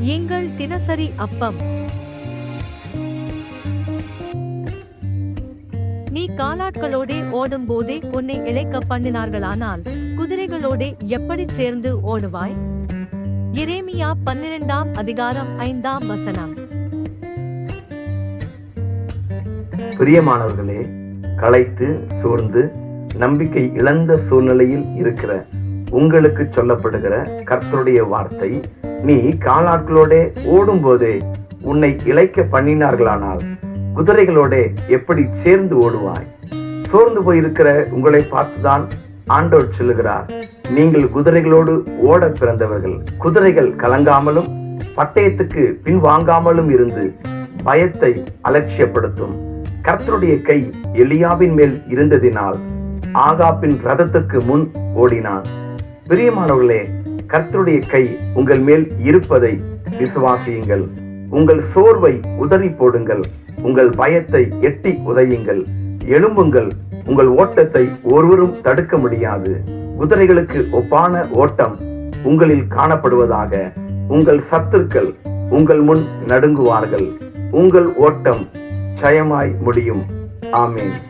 எங்கள் தினசரி அப்பம். நீ காலாட்களோடே ஓடும்போதே உன்னை இழைக்க பண்ணினார்களானால் குதிரைகளோடே எப்படி சேர்ந்து ஓடுவாய்? எரேமியா பன்னிரெண்டாம் அதிகாரம் ஐந்தாம் வசனம். பிரியமானவர்களே களைத்து சோர்ந்து நம்பிக்கை இழந்த சூழ்நிலையில் இருக்கிற உங்களுக்கு சொல்லப்படுகிற கர்த்தருடைய வார்த்தை நீ காலாட்களோட ஓடும்போதே உன்னை இழைக்க பண்ணினார்களானால் குதிரைகளோட எப்படி சேர்ந்து ஓடுவாய்? சோர்ந்து போயிருக்கிற உங்களை பார்த்துதான் ஆண்டோர் சொல்லுகிறார். நீங்கள் குதிரைகளோடு ஓட பிறந்தவர்கள். குதிரைகள் கலங்காமலும் பட்டயத்துக்கு பின் வாங்காமலும் இருந்து பயத்தை அலட்சியப்படுத்தும். கர்த்தருடைய கை எலியாவின் மேல் இருந்ததினால் ஆகாப்பின் ரதத்துக்கு முன் ஓடினான். பிரியமானவர்களே கர்த்தருடைய கை உங்கள் மேல் இருப்பதை விசுவாசியுங்கள். உங்கள் சோர்வை உதறி போடுங்கள். உங்கள் பயத்தை எட்டி உதையுங்கள். எழும்புங்கள். உங்கள் ஓட்டத்தை ஒருவரும் தடுக்க முடியாது. குதிரைகளுக்கு ஒப்பான ஓட்டம் உங்களில் காணப்படுவதாக. உங்கள் சத்துருக்கள் உங்கள் முன் நடுங்குவார்கள். உங்கள் ஓட்டம் ஜெயமாய் முடியும். ஆமென்.